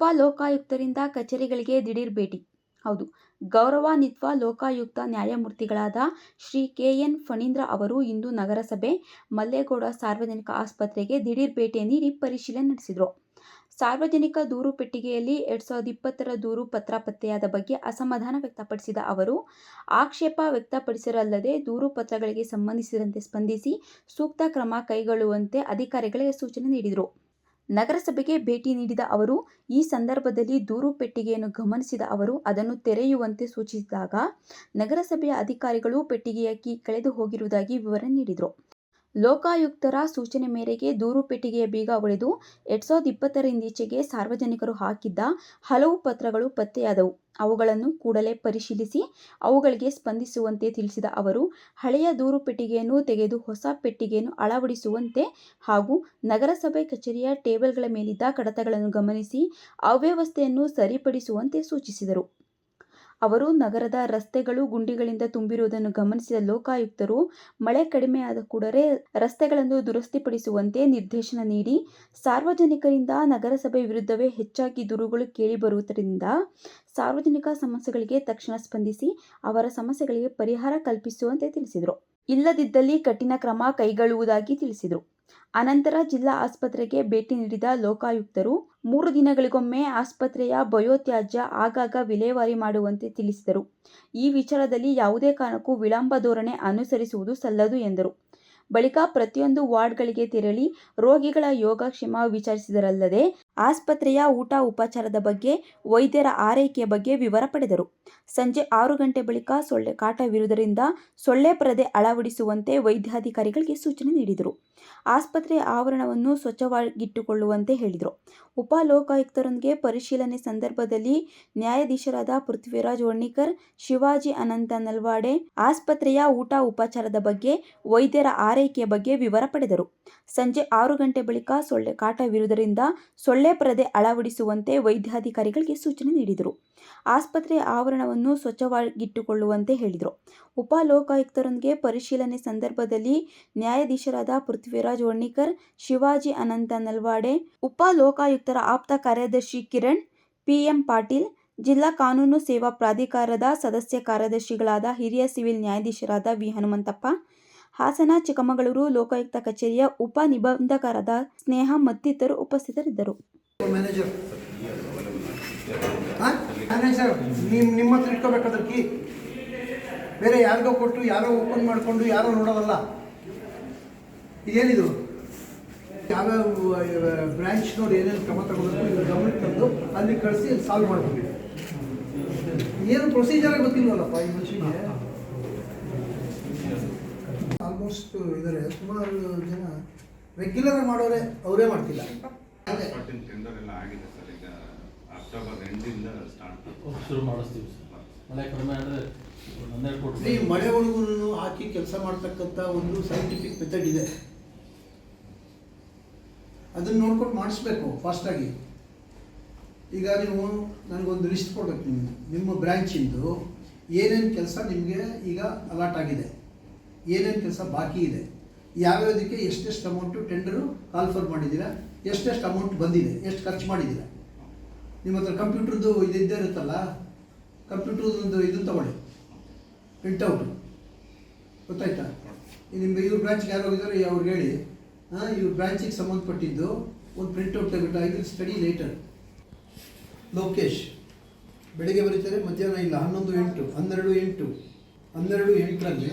ಉಪ ಲೋಕಾಯುಕ್ತರಿಂದ ಕಚೇರಿಗಳಿಗೆ ದಿಢೀರ್ ಭೇಟಿ ಹೌದು ಗೌರವಾನ್ವಿತ ಲೋಕಾಯುಕ್ತ ನ್ಯಾಯಮೂರ್ತಿಗಳಾದ ಶ್ರೀ ಕೆ. ಎನ್. ಫಣೀಂದ್ರ ಅವರು ಇಂದು ನಗರಸಭೆ ಮಲ್ಲೇಗೌಡ ಸಾರ್ವಜನಿಕ ಆಸ್ಪತ್ರೆಗೆ ದಿಢೀರ್ ಭೇಟಿ ನೀಡಿ ಪರಿಶೀಲನೆ ನಡೆಸಿದರು. ಸಾರ್ವಜನಿಕ ದೂರು ಪೆಟ್ಟಿಗೆಯಲ್ಲಿ ಎರಡ್ ಸಾವಿರದ ಇಪ್ಪತ್ತರ ದೂರು ಪತ್ರ ಪತ್ತೆಯಾದ ಬಗ್ಗೆ ಅಸಮಾಧಾನ ವ್ಯಕ್ತಪಡಿಸಿದ ಅವರು, ಆಕ್ಷೇಪ ವ್ಯಕ್ತಪಡಿಸಿರಲ್ಲದೆ ದೂರು ಪತ್ರಗಳಿಗೆ ಸಂಬಂಧಿಸಿದಂತೆ ಸ್ಪಂದಿಸಿ ಸೂಕ್ತ ಕ್ರಮ ಕೈಗೊಳ್ಳುವಂತೆ ಅಧಿಕಾರಿಗಳಿಗೆ ಸೂಚನೆ ನೀಡಿದರು. ನಗರಸಭೆಗೆ ಭೇಟಿ ನೀಡಿದ ಅವರು, ಈ ಸಂದರ್ಭದಲ್ಲಿ ದೂರು ಪೆಟ್ಟಿಗೆಯನ್ನು ಗಮನಿಸಿದ ಅವರು, ಅದನ್ನು ತೆರೆಯುವಂತೆ ಸೂಚಿಸಿದಾಗ ನಗರಸಭೆಯ ಅಧಿಕಾರಿಗಳು ಪೆಟ್ಟಿಗೆಯ ಕಳೆದು ಹೋಗಿರುವುದಾಗಿ ವಿವರ ನೀಡಿದರು. ಲೋಕಾಯುಕ್ತರ ಸೂಚನೆ ಮೇರೆಗೆ ದೂರು ಪೆಟ್ಟಿಗೆಯ ಬೀಗ ಒಡೆದು ಎರಡ್ ಸಾವಿರದ ಇಪ್ಪತ್ತರಿಂದೀಚೆಗೆ ಸಾರ್ವಜನಿಕರು ಹಾಕಿದ್ದ ಹಲವು ಪತ್ರಗಳು ಪತ್ತೆಯಾದವು. ಅವುಗಳನ್ನು ಕೂಡಲೇ ಪರಿಶೀಲಿಸಿ ಅವುಗಳಿಗೆ ಸ್ಪಂದಿಸುವಂತೆ ತಿಳಿಸಿದ ಅವರು, ಹಳೆಯ ದೂರು ಪೆಟ್ಟಿಗೆಯನ್ನು ತೆಗೆದು ಹೊಸ ಪೆಟ್ಟಿಗೆಯನ್ನು ಅಳವಡಿಸುವಂತೆ ಹಾಗೂ ನಗರಸಭೆ ಕಚೇರಿಯ ಟೇಬಲ್ಗಳ ಮೇಲಿದ್ದ ಕಡತಗಳನ್ನು ಗಮನಿಸಿ ಅವ್ಯವಸ್ಥೆಯನ್ನು ಸರಿಪಡಿಸುವಂತೆ ಸೂಚಿಸಿದರು. ಅವರು ನಗರದ ರಸ್ತೆಗಳು ಗುಂಡಿಗಳಿಂದ ತುಂಬಿರುವುದನ್ನು ಗಮನಿಸಿದ ಲೋಕಾಯುಕ್ತರು ಮಳೆ ಕಡಿಮೆಯಾದ ಕೂಡಲೇ ರಸ್ತೆಗಳನ್ನು ದುರಸ್ತಿಪಡಿಸುವಂತೆ ನಿರ್ದೇಶನ ನೀಡಿ, ಸಾರ್ವಜನಿಕರಿಂದ ನಗರಸಭೆ ವಿರುದ್ಧವೇ ಹೆಚ್ಚಾಗಿ ದೂರುಗಳು ಕೇಳಿಬರುವುದರಿಂದ ಸಾರ್ವಜನಿಕ ಸಮಸ್ಯೆಗಳಿಗೆ ತಕ್ಷಣ ಸ್ಪಂದಿಸಿ ಅವರ ಸಮಸ್ಯೆಗಳಿಗೆ ಪರಿಹಾರ ಕಲ್ಪಿಸುವಂತೆ ತಿಳಿಸಿದರು. ಇಲ್ಲದಿದ್ದಲ್ಲಿ ಕಠಿಣ ಕ್ರಮ ಕೈಗೊಳ್ಳುವುದಾಗಿ ತಿಳಿಸಿದರು. ಅನಂತರ ಜಿಲ್ಲಾ ಆಸ್ಪತ್ರೆಗೆ ಭೇಟಿ ನೀಡಿದ ಲೋಕಾಯುಕ್ತರು, ಮೂರು ದಿನಗಳಿಗೊಮ್ಮೆ ಆಸ್ಪತ್ರೆಯ ಬಯೋತ್ಯಾಜ್ಯ ಆಗಾಗ ವಿಲೇವಾರಿ ಮಾಡುವಂತೆ ತಿಳಿಸಿದರು. ಈ ವಿಚಾರದಲ್ಲಿ ಯಾವುದೇ ಕಾರಣಕ್ಕೂ ವಿಳಂಬ ಧೋರಣೆ ಅನುಸರಿಸುವುದು ಸಲ್ಲದು ಎಂದರು. ಬಳಿಕ ಪ್ರತಿಯೊಂದು ವಾರ್ಡ್ಗಳಿಗೆ ತೆರಳಿ ರೋಗಿಗಳ ಯೋಗಕ್ಷೇಮ ವಿಚಾರಿಸಿದರಲ್ಲದೆ, ಆಸ್ಪತ್ರೆಯ ಊಟ-ಉಪಚಾರದ ಬಗ್ಗೆ, ವೈದ್ಯರ ಆರೈಕೆಯ ಬಗ್ಗೆ ವಿವರ ಪಡೆದರು. ಸಂಜೆ ಆರು ಗಂಟೆ ಬಳಿಕ ಸೊಳ್ಳೆ ಕಾಟವಿರುವುದರಿಂದ ಸೊಳ್ಳೆ ಪರದೆ ಅಳವಡಿಸುವಂತೆ ವೈದ್ಯಾಧಿಕಾರಿಗಳಿಗೆ ಸೂಚನೆ ನೀಡಿದರು. ಆಸ್ಪತ್ರೆಯ ಆವರಣವನ್ನು ಸ್ವಚ್ಛವಾಗಿಟ್ಟುಕೊಳ್ಳುವಂತೆ ಹೇಳಿದರು. ಉಪ ಲೋಕಾಯುಕ್ತರೊಂದಿಗೆ ಪರಿಶೀಲನೆ ಸಂದರ್ಭದಲ್ಲಿ ನ್ಯಾಯಾಧೀಶರಾದ ಪೃಥ್ವಿರಾಜ್ ವರ್ಣಿಕರ್ ಶಿವಾಜಿ ಅನಂತ ನಲ್ವಾಡೆ ಆಸ್ಪತ್ರೆಯ ಊಟ-ಉಪಚಾರದ ಬಗ್ಗೆ, ವೈದ್ಯರ ಆರೈಕೆಯ ಬಗ್ಗೆ ವಿವರ ಪಡೆದರು. ಸಂಜೆ ಆರು ಗಂಟೆ ಬಳಿಕ ಸೊಳ್ಳೆ ಕಾಟವಿರುವುದರಿಂದ ಸೊಳ್ಳೆ ಪರದೆ ಅಳವಡಿಸುವಂತೆ ವೈದ್ಯಾಧಿಕಾರಿಗಳಿಗೆ ಸೂಚನೆ ನೀಡಿದರು. ಆಸ್ಪತ್ರೆಯ ಆವರಣವನ್ನು ಸ್ವಚ್ಛವಾಗಿಟ್ಟುಕೊಳ್ಳುವಂತೆ ಹೇಳಿದರು. ಉಪ ಲೋಕಾಯುಕ್ತರೊಂದಿಗೆ ಪರಿಶೀಲನೆ ಸಂದರ್ಭದಲ್ಲಿ ನ್ಯಾಯಾಧೀಶರಾದ ಪೃಥ್ವಿರಾಜ್ ವರ್ಣಿಕರ್ ಶಿವಾಜಿ ಅನಂತ ನಲ್ವಾಡೆ ಉಪ ಲೋಕಾಯುಕ್ತರ ಆಪ್ತ ಕಾರ್ಯದರ್ಶಿ ಕಿರಣ್, ಪಿಎಂ ಪಾಟೀಲ್, ಜಿಲ್ಲಾ ಕಾನೂನು ಸೇವಾ ಪ್ರಾಧಿಕಾರದ ಸದಸ್ಯ ಕಾರ್ಯದರ್ಶಿಗಳಾದ ಹಿರಿಯ ಸಿವಿಲ್ ನ್ಯಾಯಾಧೀಶರಾದ ವಿ. ಹನುಮಂತಪ್ಪ, ಹಾಸನ, ಚಿಕ್ಕಮಗಳೂರು ಲೋಕಾಯುಕ್ತ ಕಚೇರಿಯ ಉಪ ನಿಬಂಧಕರಾದ ಸ್ನೇಹ ಮತ್ತಿತರರು ಉಪಸ್ಥಿತರಿದ್ದರು. ನಿಮ್ಮ ಹತ್ರ ಇಟ್ಕೋಬೇಕಾದ್ರೆ ಬೇರೆ ಯಾರಿಗೋ ಕೊಟ್ಟು ಯಾರೋ ಓಪನ್ ಮಾಡಿಕೊಂಡು ಯಾರೋ ನೋಡೋದಲ್ಲ ಏನಿದು? ಯಾವ್ಯಾವ ಬ್ರ್ಯಾಂಚ್ನವ್ರು ಏನೇನು ಕ್ರಮ ತಗೊಳ್ಬೇಕು ಗಮನಕ್ಕೆ ತಂದು ಅಲ್ಲಿ ಕಳಿಸಿ ಸಾಲ್ವ್ ಮಾಡ್ತೀವಿ ಏನು ಪ್ರೊಸೀಜರ್ ಗೊತ್ತಿಲ್ವಲ್ಲಪ್ಪ ಈ ಮನುಷ್ಯನಿಗೆ? ಆಲ್ಮೋಸ್ಟ್ ಇದ್ದಾರೆ ಸುಮಾರು ಜನ ರೆಗ್ಯುಲರ್ ಮಾಡೋರೆ ಅವರೇ ಮಾಡ್ತಿಲ್ಲ. ಟೆಂಡರ್ ಎಲ್ಲ ಆಗಿದೆ ಸರ್. ಈಗ ಅಕ್ಟೋಬರ್ ಎಂಡಿಂದ ಸ್ಟಾರ್ಟ್ ಶುರು ಮಾಡಿಸ್ತೀವಿ ಸರ್. ಮಳೆ ಕಡಿಮೆ ಆದರೆ ಹನ್ನೆರಡು ಈ ಕೋಟಿ ಮಳೆ ಒಳಗೂ ಹಾಕಿ ಕೆಲಸ ಮಾಡ್ತಕ್ಕಂಥ ಒಂದು ಸೈಂಟಿಫಿಕ್ ಮೆಥಡ್ ಇದೆ. ಅದನ್ನ ನೋಡ್ಕೊಂಡು ಮಾಡಿಸ್ಬೇಕು ಫಾಸ್ಟಾಗಿ ಈಗ ನೀವು ನನಗೊಂದು ಲಿಸ್ಟ್ ಕೊಡ್ಬೇಕು ನಿಮ್ಗೆ. ನಿಮ್ಮ ಬ್ರ್ಯಾಂಚಿಂದು ಏನೇನು ಕೆಲಸ ನಿಮಗೆ ಈಗ ಅಲಾಟ್ ಆಗಿದೆ. ಏನೇನು ಕೆಲಸ ಬಾಕಿ ಇದೆ, ಯಾವ್ಯಾವುದಕ್ಕೆ ಎಷ್ಟೆಷ್ಟು ಅಮೌಂಟು ಟೆಂಡರು ಕಾಲ್ಫರ್ ಮಾಡಿದ್ದೀರಾ, ಎಷ್ಟೆಷ್ಟು ಅಮೌಂಟ್ ಬಂದಿದೆ, ಎಷ್ಟು ಖರ್ಚು ಮಾಡಿದ್ದೀರಾ. ನಿಮ್ಮ ಹತ್ರ ಕಂಪ್ಯೂಟ್ರದ್ದು ಇದಿದ್ದೇ ಇದ್ದೇ ಇರುತ್ತಲ್ಲ ಕಂಪ್ಯೂಟ್ರದ್ದು ಇದನ್ನು ತಗೊಳ್ಳಿ ಪ್ರಿಂಟೌಟ್ ಗೊತ್ತಾಯ್ತಾ? ನಿಮ್ಮ ಇವ್ರ ಬ್ರ್ಯಾಂಚ್ಗೆ ಯಾರು ಹೋಗಿದ್ದಾರೆ ಅವ್ರಿಗೆ ಹೇಳಿ ಹಾಂ ಇವ್ರ ಬ್ರ್ಯಾಂಚಿಗೆ ಸಂಬಂಧಪಟ್ಟಿದ್ದು ಒಂದು printout ತೆಗೆಬಿಟ್ಟು I will study later Lokesh, ಬೆಳಿಗ್ಗೆ ಬರೀತಾರೆ, ಮಧ್ಯಾಹ್ನ ಇಲ್ಲ, ಹನ್ನೊಂದು ಎಂಟು, ಹನ್ನೆರಡು ಎಂಟು, ಹನ್ನೆರಡು ಎಂಟರಲ್ಲಿ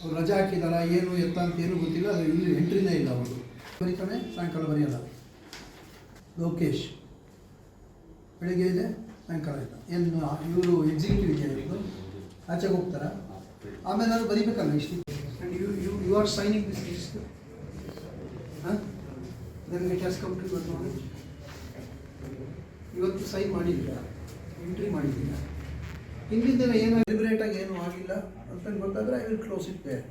ಅವ್ರು ರಜಾ ಹಾಕಿದಾರ, ಏನು ಎತ್ತ ಅಂತ ಏನು ಗೊತ್ತಿಲ್ಲ, ಅದು ಇಲ್ಲಿ ಎಂಟ್ರಿನೇ ಇಲ್ಲ ಅವರು ಬರೀತಾನೆ ಸಾಯಂಕಾಲ ಬರೆಯಲ್ಲ ಲೋಕೇಶ್. ಬೆಳಿಗ್ಗೆ ಇದೆ, ಸಾಯಂಕಾಲ ಇಲ್ಲ ಏನು ಇವರು ಎಕ್ಸಿಕ್ಯೂಟಿವ್ ಇಂಜಿನಿಯರ್ದು ಆಚೆಗೆ ಹೋಗ್ತಾರ? ಆಮೇಲೆ ನಾನು ಬರೀಬೇಕಲ್ಲ ಇಷ್ಟು. You you you are signing this list ಹಾಂ? Then it has come to your knowledge ಇವತ್ತು ಸೈನ್ ಮಾಡಿದ್ದೀರಾ? ಎಂಟ್ರಿ ಮಾಡಿದ್ದೀರಾ? ಹಿಂದಿನ ಏನು ಲಿಬರೇಟಾಗಿ ಏನು ಆಗಿಲ್ಲ. ಅಂತ ಗೊತ್ತಾದ್ರೆ ಐ ವಿಲ್ ಕ್ಲೋಸ್ ಇಟ್ ಬೇರೆ.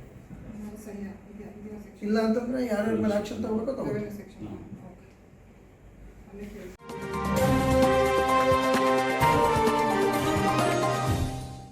ಇಲ್ಲ ಅಂತಂದರೆ ಯಾರ್ಯಾರ ಮೇಲೆ ಆ್ಯಕ್ಷನ್ ತಗೋಬೇಕೋ ತಗೋಬೇಕು.